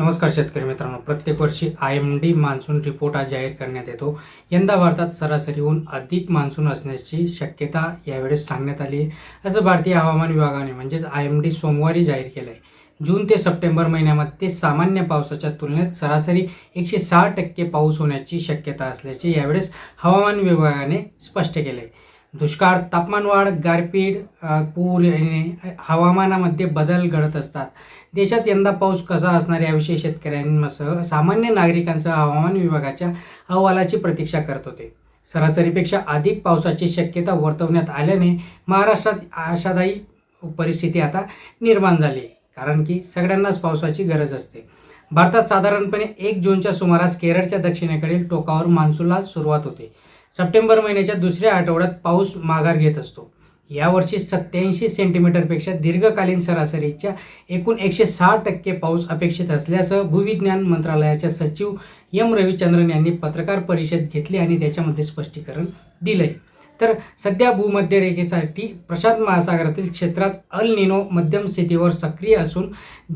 नमस्कार शेतकरी मित्रांनो. प्रत्येक वर्षी I M D monsoon report हा जाहीर करण्यात येतो. यंदा भारतात सरासरीहून अधिक मान्सून असण्याची शक्यता यावेळेस सांगण्यात आली आहे. असं भारतीय हवामान विभागाने म्हणजेच आय एम डी सोमवारी जाहीर केलं आहे जून ते सप्टेंबर महिन्यामध्ये सामान्य पावसाच्या तुलनेत सरासरी एकशे सहा टक्के पाऊस होण्याची शक्यता असल्याचे यावेळेस हवामान विभागाने स्पष्ट केले आहे दुष्काळ तापमानवाढ गारपीट पूर येणे हवामानामध्ये बदल घडत असतात. देशात यंदा पाऊस कसा असणार याविषयी शेतकऱ्यांसह सामान्य नागरिकांसह हवामान विभागाच्या अहवालाची प्रतीक्षा करत होते. सरासरीपेक्षा अधिक पावसाची शक्यता वर्तवण्यात आल्याने महाराष्ट्रात आशादायी परिस्थिती आता निर्माण झाली कारण की सगळ्यांनाच पावसाची गरज असते. भारतात साधारणपणे एक जूनच्या सुमारास केरळच्या दक्षिणेकडील टोकावर मान्सूनला सुरुवात होते. सप्टेंबर महिन्याच्या दुसऱ्या आठवड्यात पाऊस माघार घेत असतो. यावर्षी सत्याऐंशी सेंटीमीटरपेक्षा दीर्घकालीन सरासरीच्या एकूण एकशे सहा टक्के पाऊस अपेक्षित असल्याचं भूविज्ञान मंत्रालयाच्या सचिव एम रविचंद्रन यांनी पत्रकार परिषद घेतली आणि त्याच्यामध्ये स्पष्टीकरण दिलंय. तर सध्या भूमध्य रेखेसाठी प्रशांत महासागरातील क्षेत्रात अल निनो मध्यम स्थितीवर सक्रिय असून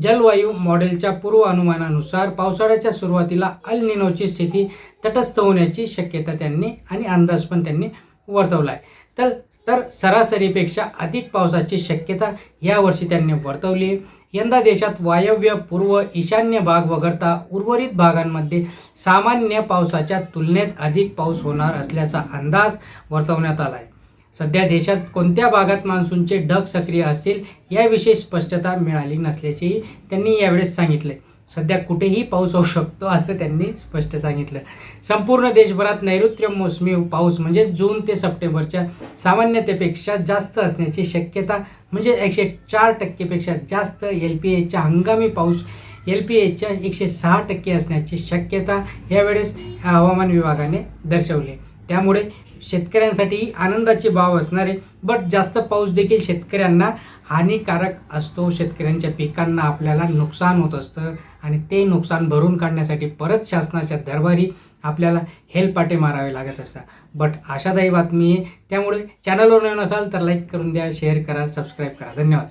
जलवायू मॉडेलच्या पूर्वानुमानानुसार पावसाळ्याच्या सुरुवातीला अल निनोची स्थिती तटस्थ होण्याची शक्यता त्यांनी आणि अंदाज पण त्यांनी वर्तवला आहे तर तर सरासरीपेक्षा अधिक पावसाची शक्यता यावर्षी त्यांनी वर्तवली आहे. यंदा देशात वायव्य पूर्व ईशान्य भाग वगळता उर्वरित भागांमध्ये सामान्य पावसाच्या तुलनेत अधिक पाऊस होणार असल्याचा अंदाज वर्तवण्यात आला आहे सध्या देशात कोणत्या भागात मान्सूनचे ढग सक्रिय असतील याविषयी स्पष्टता मिळाली नसल्याचेही त्यांनी यावेळेस सांगितले. सध्या कुठेही पाऊस होऊ शकतो असं त्यांनी स्पष्ट सांगितलं. संपूर्ण देशभरात नैऋत्य मोसमी पाऊस म्हणजे जून ते सप्टेंबरच्या सामान्यतेपेक्षा जास्त असण्याची शक्यता म्हणजे एकशे चार टक्केपेक्षा जास्त एल पी एच्या हंगामी पाऊस एल पी एच्या एकशे सहा टक्के असण्याची शक्यता यावेळेस हवामान विभागाने दर्शवली. त्यामुळे शेतकऱ्यांसाठी आनंदाची बाब असणारे बट जास्त पाऊस देखील शेतकऱ्यांना हानिकारक असतो. शेतकऱ्यांच्या पिकांना आपल्याला नुकसान होत असतं आणि ते नुकसान भरून काढण्यासाठी परत शासनाच्या दरबारी आपल्याला हेलपाटे मारावे लागत असतात. बट आशादायी बातमी आहे. त्यामुळे चॅनलवर नवीन असाल तर लाईक करून द्या शेअर करा सबस्क्राईब करा. धन्यवाद.